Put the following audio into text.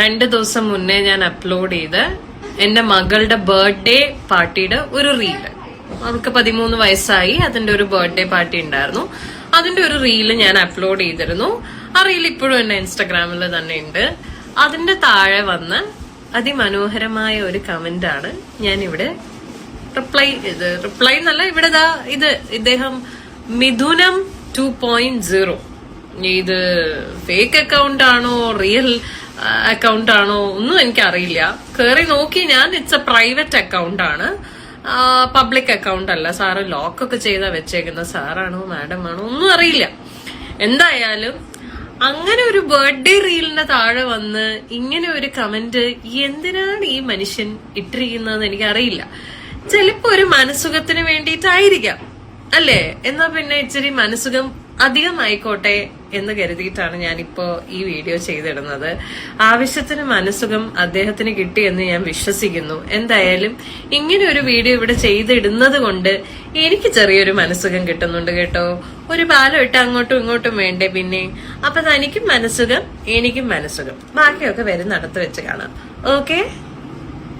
രണ്ട് ദിവസം മുന്നേ ഞാൻ അപ്ലോഡ് ചെയ്ത് എന്റെ മകളുടെ ബർത്ത്ഡേ പാർട്ടിയുടെ ഒരു റീൽ അവൾക്ക് പതിമൂന്ന് വയസ്സായി അതിന്റെ ഒരു ബർത്ത്ഡേ പാർട്ടി ഉണ്ടായിരുന്നു. അതിന്റെ ഒരു റീൽ ഞാൻ അപ്ലോഡ് ചെയ്തിരുന്നു. ആ റീൽ ഇപ്പോഴും എന്റെ ഇൻസ്റ്റാഗ്രാമിൽ തന്നെ ഉണ്ട്. അതിന്റെ താഴെ വന്ന് അതിമനോഹരമായ ഒരു കമന്റ് ആണ് ഞാൻ ഇവിടെ റിപ്ലൈ റിപ്ലൈ എന്നല്ല ഇവിടെ ഇത് ഇദ്ദേഹം മിഥുനം ടു പോയിന്റ് സീറോ ഇത് ഫേക്ക് അക്കൗണ്ട് ആണോ റിയൽ അക്കൗണ്ട് ആണോ ഒന്നും എനിക്കറിയില്ല. കയറി നോക്കി ഞാൻ ഇറ്റ്സ് എ പ്രൈവറ്റ് അക്കൗണ്ട് ആണ്. പബ്ലിക് അക്കൗണ്ട് അല്ല. സാറ് ലോക്കൊക്കെ ചെയ്താ വെച്ചേക്കുന്ന സാറാണോ മാഡം ആണോ ഒന്നും അറിയില്ല. എന്തായാലും അങ്ങനെ ഒരു ബർത്ത്ഡേ റീലിന്റെ താഴെ വന്ന് ഇങ്ങനെ ഒരു കമന്റ് എന്തിനാണ് ഈ മനുഷ്യൻ ഇട്ടിരിക്കുന്നതെന്ന് എനിക്കറിയില്ല. ചിലപ്പോ ഒരു മനസുഖത്തിന് വേണ്ടിയിട്ടായിരിക്കാം. അല്ലേ? എന്നാ പിന്നെ ഇച്ചിരി മനസുഖം അധികമായിക്കോട്ടെ എന്ന് കരുതിയിട്ടാണ് ഞാനിപ്പോ ഈ വീഡിയോ ചെയ്തിടുന്നത്. ആവശ്യത്തിന് മനസ്സുഖം അദ്ദേഹത്തിന് കിട്ടിയെന്ന് ഞാൻ വിശ്വസിക്കുന്നു. എന്തായാലും ഇങ്ങനെ ഒരു വീഡിയോ ഇവിടെ ചെയ്തിടുന്നത് കൊണ്ട് എനിക്ക് ചെറിയൊരു മനസ്സുഖം കിട്ടുന്നുണ്ട് കേട്ടോ. ഒരു പാലം ഇട്ട് അങ്ങോട്ടും ഇങ്ങോട്ടും വേണ്ടേ പിന്നെ? അപ്പൊ തനിക്കും മനസ്സുഖം എനിക്കും മനസ്സുഖം. ബാക്കിയൊക്കെ വരുന്നിടത്ത് വെച്ച് കാണാം. ഓക്കെ?